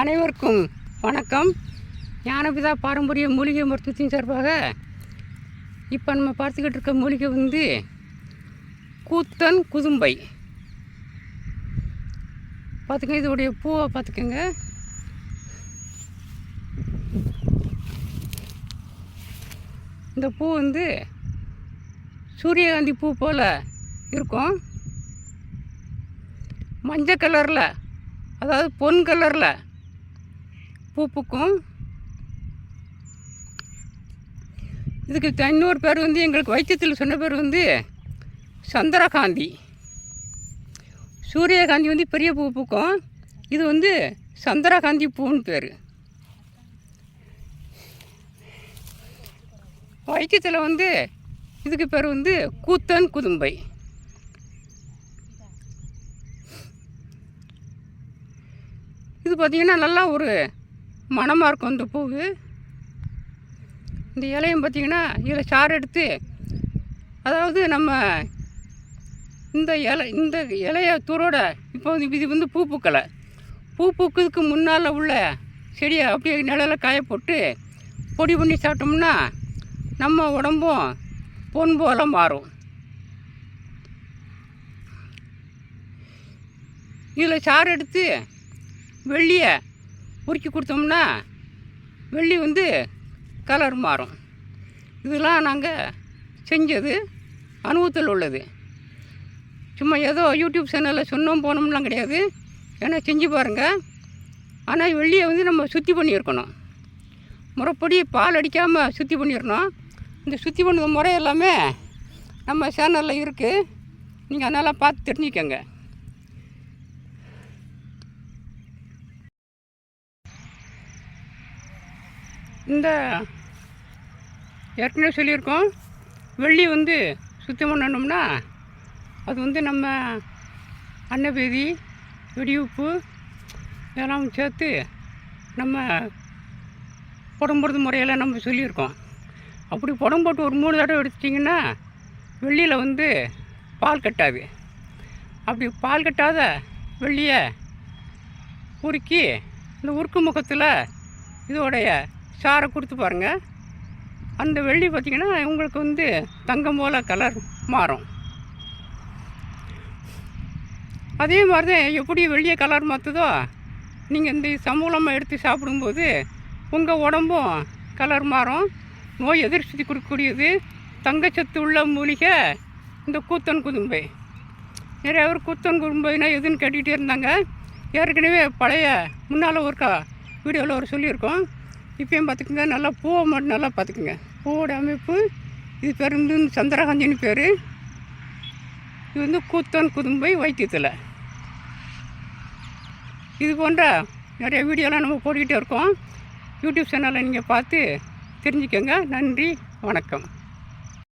அனைவருக்கும் வணக்கம். ஞானபிதா பாரம்பரிய மூலிகை மருத்துவத்தின் சார்பாக இப்போ நம்ம பார்த்துக்கிட்டு இருக்க மூலிகை வந்து கூத்தன் குதும்பை. பார்த்துக்கங்க இதோடைய பூவை பார்த்துக்கோங்க. இந்த பூ வந்து சூரியகாந்தி பூ போல் இருக்கும். மஞ்சள் கலரில் அதாவது பொன் கலரில் பூ பூக்கும் இதுக்கு இன்னொரு பேர் வந்து எங்களுக்கு வைத்தியத்தில் சொன்ன பேர் வந்து சந்திரகாந்தி. சூரியகாந்தி வந்து பெரிய பூ பூக்கும். இது வந்து சந்திரகாந்தி பூன்னு பேர். வைத்தியத்தில் வந்து இதுக்கு பேர் வந்து கூத்தன் குதும்பை. இது பார்த்திங்கன்னா நல்லா ஒரு மணமாக இருக்கும் இந்த பூவு. இந்த இலையும் பார்த்திங்கன்னா இதில் சாறு எடுத்து அதாவது நம்ம இந்த இலை இந்த இலைய தூரோட இப்போ வந்து இது வந்து பூ பூக்கலை. பூ பூக்குறதுக்கு முன்னால் உள்ள செடியை அப்படியே நிழல காய போட்டு பொடி பண்ணி சாப்பிட்டோம்னா நம்ம உடம்பும் பொன் போல மாறும். இதில் சாறு எடுத்து வெள்ளியை உருக்கி கொடுத்தோம்னா வெள்ளி வந்து கலர் மாறும். இதெல்லாம் நாங்கள் செஞ்சது அனுபவத்தில் உள்ளது. சும்மா ஏதோ யூடியூப் சேனலில் சொன்னோம் போனோம்லாம் கிடையாது. ஏன்னா செஞ்சு பாருங்கள் ஆனால் வெள்ளியை வந்து நம்ம சுத்தி பண்ணியிருக்கணும். முறைப்படி பால் அடிக்காமல் சுத்தி பண்ணிடணும் இந்த சுத்தி பண்ண முறை எல்லாமே நம்ம சேனலில் இருக்குது நீங்கள் அதனால் பார்த்து தெரிஞ்சுக்கோங்க. இந்த ஏற்கனவே சொல்லியிருக்கோம் வெள்ளி வந்து சுத்தம் பண்ணணும்னா அது வந்து நம்ம அன்னபேதி வெடியுப்பு இதெல்லாம் சேர்த்து நம்ம புடம்போடுறது முறையெல்லாம் நம்ம சொல்லியிருக்கோம். அப்படி புடம் போட்டு ஒரு மூணு தடவை எடுத்துட்டிங்கன்னா வெள்ளியில் வந்து பால் கட்டாது. அப்படி பால் கட்டாத வெள்ளியை உருக்கி இந்த உருக்கு முகத்தில் இதோடைய சாரை கொடுத்து பாருங்கள் அந்த வெள்ளி பார்த்திங்கன்னா உங்களுக்கு வந்து தங்கம் போல் கலர் மாறும். அதே மாதிரி தான் எப்படி வெள்ளியை கலர் மாற்றுதோ நீங்கள் இந்த சமூலமாக எடுத்து சாப்பிடும்போது உங்கள் உடம்பும் கலர் மாறும். நோய் எதிர்ப்பு கொடுக்கக்கூடியது. தங்கச்சத்து உள்ள மூலிகை இந்த கூத்தன் குதும்பை. நிறைய பேர் கூத்தன் குதும்பைனா எதுன்னு கேட்டுக்கிட்டே இருந்தாங்க. ஏற்கனவே பழைய முன்னால் ஒருக்கா வீடியோவில் ஒரு சொல்லியிருக்கோம். இப்பயும் பார்த்துக்குங்க நல்லா பூவை மட்டும் நல்லா பார்த்துக்குங்க. பூவோட அமைப்பு இது பேர் வந்து சந்திரகாந்தின்னு பேர். இது வந்து கூத்தன் குதும்பை வைத்தியத்தில். இது போன்ற நிறைய வீடியோலாம் நம்ம போட்டுக்கிட்டே இருக்கோம். யூடியூப் சேனலை நீங்கள் பார்த்து தெரிஞ்சுக்கோங்க. நன்றி வணக்கம்.